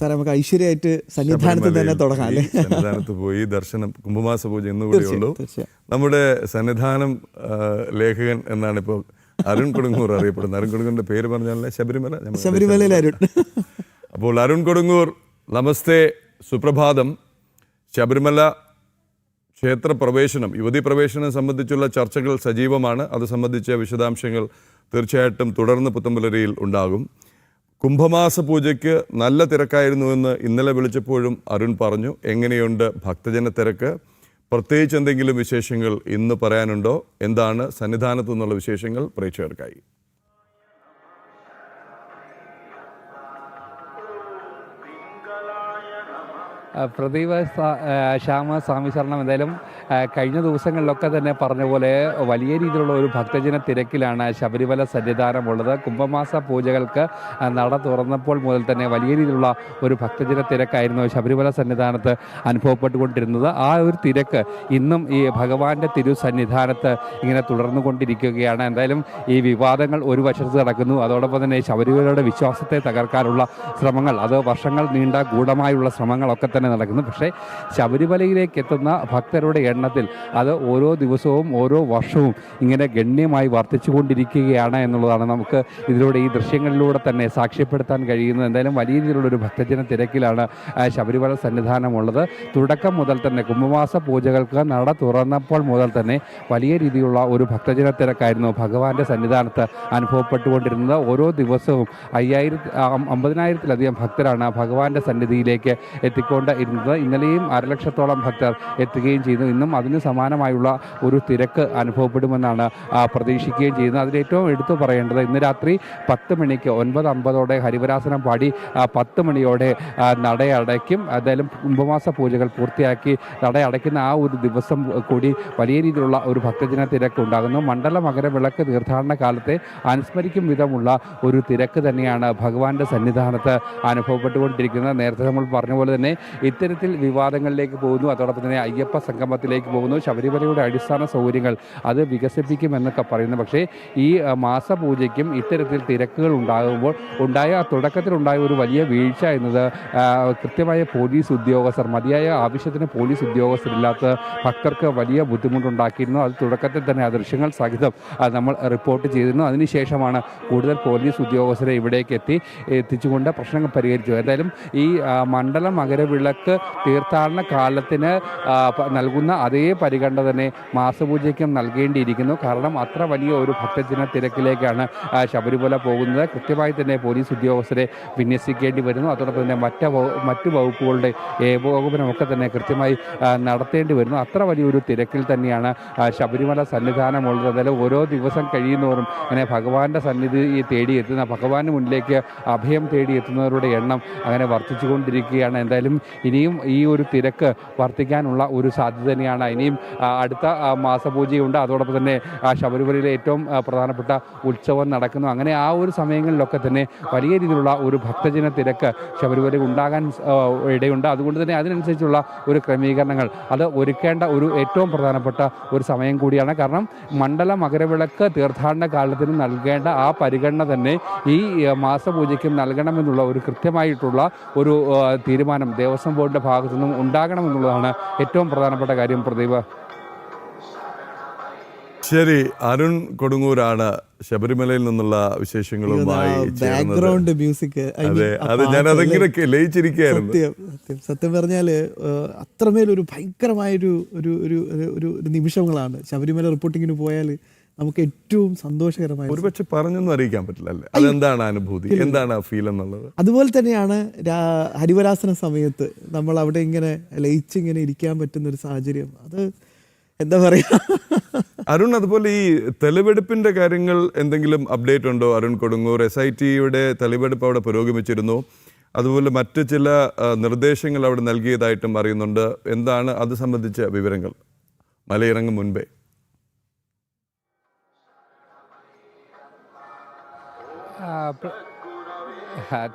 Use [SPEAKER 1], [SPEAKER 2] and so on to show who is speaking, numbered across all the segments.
[SPEAKER 1] സാറേ നമുക്ക് ഐശ്വര്യമായിട്ട് സന്നിധാനത്ത് തന്നെ തുടങ്ങാം അല്ലേ?
[SPEAKER 2] സന്നിധാനത്ത് പോയി ദർശനം കുംഭമാസ പൂജ ഇന്നുകൂടി ഉള്ളൂ. നമ്മുടെ സന്നിധാനം ലേഖകൻ എന്നാണ് ഇപ്പോൾ അരുൺ കൊടുങ്ങൂർ അറിയപ്പെടുന്നത്. അരുൺ കൊടുങ്ങൂറിന്റെ പേര് പറഞ്ഞാലേ ശബരിമല?
[SPEAKER 1] ശബരിമലയിലെ അരുൺ.
[SPEAKER 2] അപ്പോൾ അരുൺ കൊടുങ്ങൂർ നമസ്തേ സുപ്രഭാതം. ശബരിമല ക്ഷേത്ര പ്രവേശനം യുവതി പ്രവേശനം സംബന്ധിച്ചുള്ള ചർച്ചകൾ സജീവമാണ്. അത് സംബന്ധിച്ച വിശദാംശങ്ങൾ തീർച്ചയായിട്ടും തുടർന്ന് പുത്തമ്പലരിയിൽ ഉണ്ടാകും. കുംഭമാസ പൂജയ്ക്ക് നല്ല തിരക്കായിരുന്നു എന്ന് ഇന്നലെ വിളിച്ചപ്പോഴും അരുൺ പറഞ്ഞു. എങ്ങനെയുണ്ട് ഭക്തജന തിരക്ക്? പ്രത്യേകിച്ച് എന്തെങ്കിലും വിശേഷങ്ങൾ ഇന്ന് പറയാനുണ്ടോ? എന്താണ് സന്നിധാനത്തു നിന്നുള്ള വിശേഷങ്ങൾ പ്രേക്ഷകർക്കായി?
[SPEAKER 3] പ്രദീപ് ശ്യാമ സ്വാമി ശരണം എന്തായാലും കഴിഞ്ഞ ദിവസങ്ങളിലൊക്കെ തന്നെ പറഞ്ഞ പോലെ വലിയ രീതിയിലുള്ള ഒരു ഭക്തജന തിരക്കിലാണ് ശബരിമല സന്നിധാനമുള്ളത്. കുംഭമാസ പൂജകൾക്ക് നട തുറന്നപ്പോൾ മുതൽ തന്നെ വലിയ രീതിയിലുള്ള ഒരു ഭക്തജന തിരക്കായിരുന്നു ശബരിമല സന്നിധാനത്ത് അനുഭവപ്പെട്ടുകൊണ്ടിരുന്നത്. ആ ഒരു തിരക്ക് ഇന്നും ഈ ഭഗവാന്റെ തിരു സന്നിധാനത്ത് ഇങ്ങനെ തുടർന്നു കൊണ്ടിരിക്കുകയാണ് എന്തായാലും ഈ വിവാദങ്ങൾ ഒരു വശത്ത് നടക്കുന്നു. അതോടൊപ്പം തന്നെ ശബരിമലയുടെ വിശ്വാസത്തെ തകർക്കാനുള്ള ശ്രമങ്ങൾ അത് വർഷങ്ങൾ നീണ്ട ഗൂഢമായുള്ള ശ്രമങ്ങളൊക്കെ തന്നെ നടക്കുന്നു. പക്ഷേ ശബരിമലയിലേക്ക് എത്തുന്ന ഭക്തരുടെ എണ്ണത്തിൽ അത് ഓരോ ദിവസവും ഓരോ വർഷവും ഇങ്ങനെ ഗണ്യമായി വർദ്ധിച്ചുകൊണ്ടിരിക്കുകയാണ് എന്നുള്ളതാണ് നമുക്ക് ഇതിലൂടെ ഈ ദൃശ്യങ്ങളിലൂടെ തന്നെ സാക്ഷ്യപ്പെടുത്താൻ കഴിയുന്നത്. എന്തായാലും വലിയ രീതിയിലുള്ളൊരു ഭക്തജന തിരക്കിലാണ് ശബരിമല സന്നിധാനമുള്ളത്. തുടക്കം മുതൽ തന്നെ കുംഭമാസ പൂജകൾക്ക് നട തുറന്നപ്പോൾ മുതൽ തന്നെ വലിയ രീതിയിലുള്ള ഒരു ഭക്തജന തിരക്കായിരുന്നു ഭഗവാന്റെ സന്നിധാനത്ത് അനുഭവപ്പെട്ടുകൊണ്ടിരുന്നത്. ഓരോ ദിവസവും അയ്യായിരത്തി അമ്പതിനായിരത്തിലധികം ഭക്തരാണ് ഭഗവാന്റെ സന്നിധിയിലേക്ക് എത്തിക്കൊണ്ട് ഇരുന്നത് ഇന്നലെയും അരലക്ഷത്തോളം ഭക്തർ എത്തുകയും ചെയ്യുന്നു ഇന്നും അതിന് സമാനമായുള്ള ഒരു തിരക്ക് അനുഭവപ്പെടുമെന്നാണ് പ്രതീക്ഷിക്കുകയും ചെയ്യുന്നത്. അതിലേറ്റവും എടുത്തു പറയേണ്ടത് ഇന്ന് രാത്രി പത്ത് മണിക്ക് ഒൻപത് അമ്പതോടെ ഹരിവരാസനം പാടി പത്ത് മണിയോടെ നട നടയടയ്ക്കും എന്തായാലും കുംഭമാസ പൂജകൾ പൂർത്തിയാക്കി നടയടയ്ക്കുന്ന ആ ഒരു ദിവസം കൂടി വലിയ രീതിയിലുള്ള ഒരു ഭക്തജന തിരക്ക് ഉണ്ടാകുന്നു. മണ്ഡല മകരവിളക്ക് തീർത്ഥാടന കാലത്തെ അനുസ്മരിക്കും വിധമുള്ള ഒരു തിരക്ക് തന്നെയാണ് ഭഗവാന്റെ സന്നിധാനത്ത് അനുഭവപ്പെട്ടുകൊണ്ടിരിക്കുന്നത്. നേരത്തെ നമ്മൾ പറഞ്ഞ പോലെ തന്നെ ഇത്തരത്തിൽ വിവാദങ്ങളിലേക്ക് പോകുന്നു. അതോടൊപ്പം തന്നെ അയ്യപ്പ സംഗമത്തിലേക്ക് പോകുന്നു. ശബരിമലയുടെ അടിസ്ഥാന സൗകര്യങ്ങൾ അത് വികസിപ്പിക്കുമെന്നൊക്കെ പറയുന്നു. പക്ഷേ ഈ മാസപൂജയ്ക്കും ഇത്തരത്തിൽ തിരക്കുകൾ ഉണ്ടാകുമ്പോൾ ഉണ്ടായ തുടക്കത്തിലുണ്ടായ ഒരു വലിയ വീഴ്ച എന്നത് കൃത്യമായ പോലീസ് ഉദ്യോഗസ്ഥർ മതിയായ ആവശ്യത്തിന് പോലീസ് ഉദ്യോഗസ്ഥരില്ലാത്ത ഭക്തർക്ക് വലിയ ബുദ്ധിമുട്ടുണ്ടാക്കിയിരുന്നു. അത് തുടക്കത്തിൽ തന്നെ ആ ദൃശ്യങ്ങൾ സഹിതം നമ്മൾ റിപ്പോർട്ട് ചെയ്തിരുന്നു. അതിനുശേഷമാണ് കൂടുതൽ പോലീസ് ഉദ്യോഗസ്ഥരെ ഇവിടേക്ക് എത്തി എത്തിച്ചുകൊണ്ട് പ്രശ്നങ്ങൾ പരിഹരിച്ചു. എന്തായാലും ഈ മണ്ഡലം മണ്ഡല മകരവിളക്ക് തീർത്ഥാടന കാലത്തിന് നൽകുന്ന അതേ പരിഗണന തന്നെ മാസപൂജയ്ക്കും നൽകേണ്ടിയിരിക്കുന്നു. കാരണം അത്ര വലിയ ഒരു ഭക്തജന തിരക്കിലേക്കാണ് ശബരിമല പോകുന്നത്. കൃത്യമായി തന്നെ പോലീസ് ഉദ്യോഗസ്ഥരെ വിന്യസിക്കേണ്ടി വരുന്നു. അതോടൊപ്പം തന്നെ മറ്റ് മറ്റു വകുപ്പുകളുടെ ഏകോപനമൊക്കെ തന്നെ കൃത്യമായി നടത്തേണ്ടി വരുന്നു. അത്ര വലിയൊരു തിരക്കിൽ തന്നെയാണ് ശബരിമല സന്നിധാനമുള്ളത്. അതായത് ഓരോ ദിവസം കഴിയുന്നവരും അങ്ങനെ ഭഗവാന്റെ സന്നിധി തേടി എത്തുന്ന ഭഗവാന് മുന്നിലേക്ക് അഭയം തേടി എത്തുന്നവരുടെ എണ്ണം അങ്ങനെ വർദ്ധിച്ചുകൊണ്ടിരിക്കുകയാണ്. എന്തായാലും ഇനിയും ഈ ഒരു തിരക്ക് വർദ്ധിക്കാനുള്ള ഒരു സാധ്യത തന്നെയാണ്. ഇനിയും അടുത്ത മാസപൂജയുണ്ട്. അതോടൊപ്പം തന്നെ ശബരിമലയിലെ ഏറ്റവും പ്രധാനപ്പെട്ട ഉത്സവം നടക്കുന്നു. അങ്ങനെ ആ ഒരു സമയങ്ങളിലൊക്കെ തന്നെ വലിയ രീതിയിലുള്ള ഒരു ഭക്തജന തിരക്ക് ശബരിമല ഉണ്ടാകാൻ ഇടയുണ്ട്. അതുകൊണ്ട് തന്നെ അതിനനുസരിച്ചുള്ള ഒരു ക്രമീകരണങ്ങൾ അത് ഒരുക്കേണ്ട ഒരു ഏറ്റവും പ്രധാനപ്പെട്ട ഒരു സമയം കൂടിയാണ്. കാരണം മണ്ഡല മകരവിളക്ക് തീർത്ഥാടന കാലത്തിന് നൽകേണ്ട ആ പരിഗണന തന്നെ ഈ മാസപൂജയ്ക്കും നൽകണമെന്നുള്ള ഒരു കൃത്യമായിട്ടുള്ള ഒരു തീരുമാനം ദേവസ്വം ബോർഡിന്റെ ഭാഗത്തു നിന്നും ഉണ്ടാകണമെന്നുള്ളതാണ് ഏറ്റവും പ്രധാനപ്പെട്ട കാര്യം പ്രദീപ്.
[SPEAKER 2] ശരി അരുൺ കൊടുങ്ങൂരാണ് ശബരിമലയിൽ നിന്നുള്ള വിശേഷങ്ങളുമായി
[SPEAKER 1] ബാക്ക്ഗ്രൗണ്ട് മ്യൂസിക്
[SPEAKER 2] അതെ അത് ഞാൻ അതെങ്കിലൊക്കെ ലയിച്ചിരിക്കുകയായിരുന്നു.
[SPEAKER 1] സത്യം സത്യം. പറഞ്ഞാൽ പറഞ്ഞാൽ അത്രമേലൊരു ഭയങ്കരമായൊരു ഒരു ഒരു ഒരു- ഒരു ഒരു നിമിഷങ്ങളാണ് ശബരിമല റിപ്പോർട്ടിങ്ങിന് പോയാൽ നമുക്ക് ഏറ്റവും സന്തോഷകരമായ
[SPEAKER 2] ഒരുപക്ഷെ പറഞ്ഞൊന്നും അറിയിക്കാൻ പറ്റില്ല അല്ലേ? അതെന്താണ് അനുഭൂതി? എന്താണ് ആ ഫീൽ എന്നുള്ളത്?
[SPEAKER 1] അതുപോലെ തന്നെയാണ് ഹരിവരാസന സമയത്ത് നമ്മൾ അവിടെ ഇങ്ങനെ ലയിച്ചിങ്ങനെ ഇരിക്കാൻ പറ്റുന്ന ഒരു സാഹചര്യം. അത് എന്താ പറയാ?
[SPEAKER 2] അരുൺ അതുപോലെ ഈ തെളിവെടുപ്പിന്റെ കാര്യങ്ങൾ എന്തെങ്കിലും അപ്ഡേറ്റ് ഉണ്ടോ? അരുൺ കൊടുങ്ങൂർ എസ് ഐ ടിയുടെ തെളിവെടുപ്പ് അവിടെ പുരോഗമിച്ചിരുന്നു. അതുപോലെ മറ്റു ചില നിർദ്ദേശങ്ങൾ അവിടെ നൽകിയതായിട്ടും അറിയുന്നുണ്ട്. എന്താണ് അത് സംബന്ധിച്ച വിവരങ്ങൾ? മലയിറങ്ങും മുൻപേ.
[SPEAKER 3] ആ, പ്ര-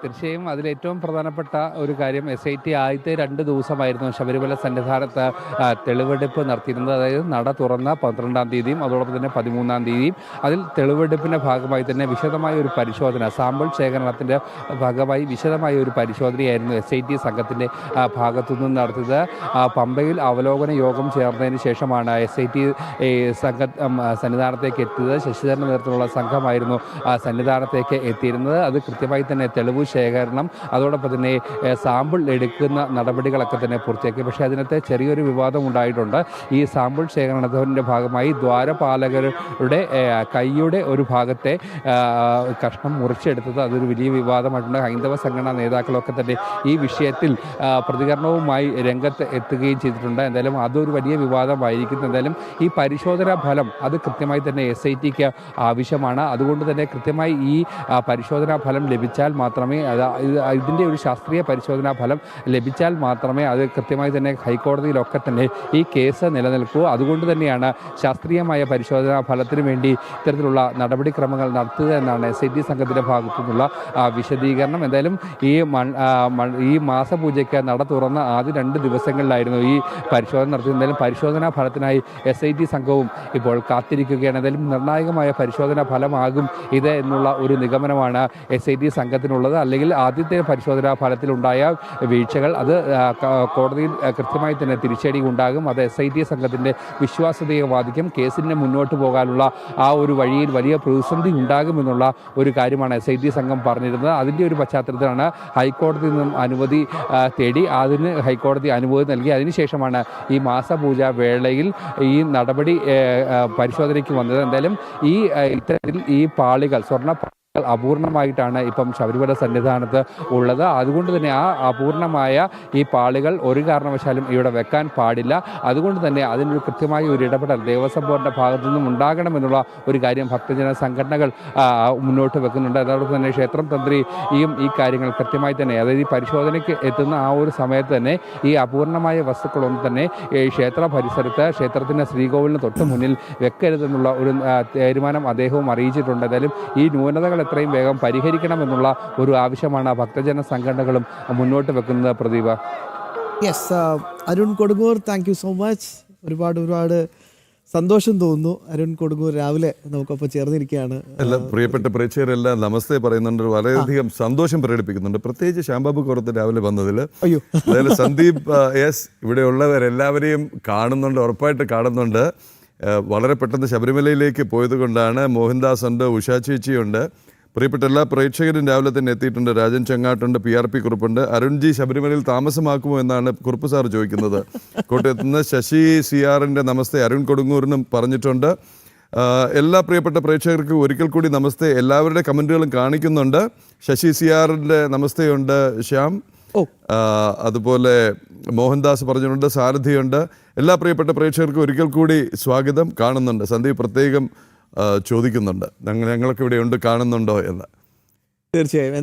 [SPEAKER 3] തീർച്ചയായും അതിലേറ്റവും പ്രധാനപ്പെട്ട ഒരു കാര്യം എസ് ഐ ടി ആദ്യത്തെ രണ്ട് ദിവസമായിരുന്നു ശബരിമല സന്നിധാനത്ത് തെളിവെടുപ്പ് നടത്തിയിരുന്നത്. അതായത് നട തുറന്ന പന്ത്രണ്ടാം തീയതിയും അതോടൊപ്പം തന്നെ പതിമൂന്നാം തീയതിയും. അതിൽ തെളിവെടുപ്പിന്റെ ഭാഗമായി തന്നെ വിശദമായ ഒരു പരിശോധന സാമ്പിൾ ശേഖരണത്തിന്റെ ഭാഗമായി വിശദമായ ഒരു പരിശോധനയായിരുന്നു എസ് ഐ ടി സംഘത്തിന്റെ ഭാഗത്തുനിന്ന് നടത്തിയത്. പമ്പയിൽ അവലോകന യോഗം ചേർന്നതിന് ശേഷമാണ് എസ് ഐ ടി സംഘ സന്നിധാനത്തേക്ക് എത്തിയത്. ശശിധരൻ നേതൃത്വത്തിലുള്ള സംഘമായിരുന്നു സന്നിധാനത്തേക്ക് എത്തിയിരുന്നത്. അത് കൃത്യമായി തന്നെ തെളിവ് ശേഖരണം അതോടൊപ്പം തന്നെ സാമ്പിൾ എടുക്കുന്ന നടപടികളൊക്കെ തന്നെ പൂർത്തിയാക്കി. പക്ഷേ അതിനകത്ത് ചെറിയൊരു വിവാദം ഉണ്ടായിട്ടുണ്ട്. ഈ സാമ്പിൾ ശേഖരണത്തിന്റെ ഭാഗമായി ദ്വാരപാലകരുടെ കൈയുടെ ഒരു ഭാഗത്തെ കഷ്ണം മുറിച്ചെടുത്തത് അതൊരു വലിയ വിവാദമായിട്ടുണ്ട്. ഹൈന്ദവ സംഘടനാ നേതാക്കളൊക്കെ തന്നെ ഈ വിഷയത്തിൽ പ്രതികരണവുമായി രംഗത്ത് എത്തുകയും ചെയ്തിട്ടുണ്ട്. എന്തായാലും അതൊരു വലിയ വിവാദമായിരിക്കും എന്തായാലും ഈ പരിശോധനാ ഫലം അത് കൃത്യമായി തന്നെ എസ് ഐ ടിക്ക് ആവശ്യമാണ്. അതുകൊണ്ട് തന്നെ കൃത്യമായി ഈ പരിശോധനാ ഫലം ലഭിച്ചാൽ മാത്രമേ അത് ഇത് ഇതിന്റെ ഒരു ശാസ്ത്രീയ പരിശോധനാ ഫലം ലഭിച്ചാൽ മാത്രമേ അത് കൃത്യമായി തന്നെ ഹൈക്കോടതിയിലൊക്കെ തന്നെ ഈ കേസ് നിലനിൽക്കൂ. അതുകൊണ്ട് തന്നെയാണ് ശാസ്ത്രീയമായ പരിശോധനാ ഫലത്തിന് വേണ്ടി ഇത്തരത്തിലുള്ള നടപടിക്രമങ്ങൾ നടത്തുക എന്നാണ് എസ് ഐ ടി സംഘത്തിന്റെ വിശദീകരണം. എന്തായാലും ഈ ഈ മാസപൂജയ്ക്ക് നട തുറന്ന ആദ്യ രണ്ട് ദിവസങ്ങളിലായിരുന്നു ഈ പരിശോധന നടത്തിയത്. എന്തായാലും പരിശോധനാ ഫലത്തിനായി എസ് ഐ ടി സംഘവും ഇപ്പോൾ കാത്തിരിക്കുകയാണ്. എന്തായാലും നിർണായകമായ പരിശോധനാ ഫലമാകും ഇത് എന്നുള്ള ഒരു നിഗമനമാണ് എസ് ഐ ടി സംഘത്തിനുള്ളത് അല്ലെങ്കിൽ ആദ്യത്തെ പരിശോധനാ ഫലത്തിലുണ്ടായ വീഴ്ചകൾ അത് കോടതിയിൽ കൃത്യമായി തന്നെ തിരിച്ചടി ഉണ്ടാകും. അത് എസ് ഐ ടി സംഘത്തിന്റെ വിശ്വാസ്യതയെ ബാധിക്കും. കേസിന് മുന്നോട്ട് പോകാനുള്ള ആ ഒരു വഴിയിൽ വലിയ പ്രതിസന്ധി ഉണ്ടാകുമെന്നുള്ള ഒരു കാര്യമാണ് എസ് ഐ ടി സംഘം പറഞ്ഞിരുന്നത്. അതിന്റെ ഒരു പശ്ചാത്തലത്തിലാണ് ഹൈക്കോടതിയിൽ നിന്നും അനുമതി തേടി അതിന് ഹൈക്കോടതി അനുമതി നൽകി. അതിനുശേഷമാണ് ഈ മാസപൂജ വേളയിൽ ഈ നടപടി പരിശോധനയ്ക്ക് വന്നത്. എന്തായാലും ഈ ഇത്തരത്തിൽ ഈ പാളികൾ സ്വർണ അപൂർണമായിട്ടാണ് ഇപ്പം ശബരിമല സന്നിധാനത്ത് ഉള്ളത്. അതുകൊണ്ട് തന്നെ ആ അപൂർണമായ ഈ പാളികൾ ഒരു കാരണവശാലും ഇവിടെ വെക്കാൻ പാടില്ല. അതുകൊണ്ട് തന്നെ അതിനൊരു കൃത്യമായ ഒരു ഇടപെടൽ ദേവസ്വം ബോർഡിന്റെ ഭാഗത്തു നിന്നും ഉണ്ടാകണമെന്നുള്ള ഒരു കാര്യം ഭക്തജന സംഘടനകൾ മുന്നോട്ട് വെക്കുന്നുണ്ട്. അതോടൊപ്പം തന്നെ ക്ഷേത്രം തന്ത്രിയും ഈ കാര്യങ്ങൾ കൃത്യമായി തന്നെ അതായത് ഈ പരിശോധനയ്ക്ക് എത്തുന്ന ആ ഒരു സമയത്ത് തന്നെ ഈ അപൂർണമായ വസ്തുക്കളൊന്നും തന്നെ ഈ ക്ഷേത്ര പരിസരത്ത് ക്ഷേത്രത്തിന്റെ ശ്രീകോവിലിന് തൊട്ട് മുന്നിൽ വെക്കരുതെന്നുള്ള ഒരു തീരുമാനം അദ്ദേഹവും അറിയിച്ചിട്ടുണ്ട്. ഏതായാലും ഈ ന്യൂനതകൾ എത്രയും വേഗം പരിഹരിക്കണമെന്നുള്ള ഒരു ആവശ്യമാണ് ഭക്തജന സംഘടനകളും മുന്നോട്ട് വെക്കുന്നത് Pradeepa.
[SPEAKER 1] Yes Arun Kodungoor thank you so much ഒരുപാട് ഒരുപാട് സന്തോഷം തോന്നുന്നു അരുൺ കൊടുങ്ങൂർ രാവിലെ നമുക്കൊപ്പം ചേർന്നിരിക്കുകയാണ്.
[SPEAKER 2] എല്ലാ പ്രിയപ്പെട്ട പ്രേക്ഷകരെല്ലാം നമസ്തേ പറയുന്നുണ്ട്. വളരെയധികം സന്തോഷം പ്രകടിപ്പിക്കുന്നുണ്ട്. പ്രത്യേകിച്ച് ശ്യാംബാബു കുറത്ത് രാവിലെ വന്നതിൽ
[SPEAKER 1] അയ്യോ.
[SPEAKER 2] അതായത് സന്ദീപ് എസ് ഇവിടെയുള്ളവരെല്ലാവരെയും കാണുന്നുണ്ട് ഉറപ്പായിട്ട് കാണുന്നുണ്ട്. വളരെ പെട്ടെന്ന് ശബരിമലയിലേക്ക് പോയത് കൊണ്ടാണ് മോഹൻദാസ് ഉണ്ട് ഉഷാ ചേച്ചിയുണ്ട്. പ്രിയപ്പെട്ട എല്ലാ പ്രേക്ഷകരും രാവിലെ തന്നെ എത്തിയിട്ടുണ്ട്. രാജൻ ചെങ്ങാട്ടുണ്ട് പി ആർ പി കുറിപ്പുണ്ട്. അരുൺജി ശബരിമലയിൽ താമസമാക്കുമോ എന്നാണ് കുറിപ്പ് സാർ ചോദിക്കുന്നത്. കോട്ടയത്ത് നിന്ന് ശശി സി ആറിന്റെ നമസ്തേ അരുൺ കൊടുങ്ങൂരിനും പറഞ്ഞിട്ടുണ്ട്. എല്ലാ പ്രിയപ്പെട്ട പ്രേക്ഷകർക്കും ഒരിക്കൽ കൂടി നമസ്തേ. എല്ലാവരുടെ കമന്റുകളും കാണിക്കുന്നുണ്ട്. ശശി സി ആറിന്റെ നമസ്തേയുണ്ട് ശ്യാം. അതുപോലെ മോഹൻദാസ് പറഞ്ഞിട്ടുണ്ട് സാരഥിയുണ്ട്. എല്ലാ പ്രിയപ്പെട്ട പ്രേക്ഷകർക്കും ഒരിക്കൽ കൂടി സ്വാഗതം കാണുന്നുണ്ട്. സന്ദീപ് പ്രത്യേകം ചോദിക്കുന്നുണ്ട്. ഞങ്ങൾ ഇവിടെ ഉണ്ട് കാണുന്നുണ്ടോ എന്ന്.
[SPEAKER 1] തീർച്ചയായും.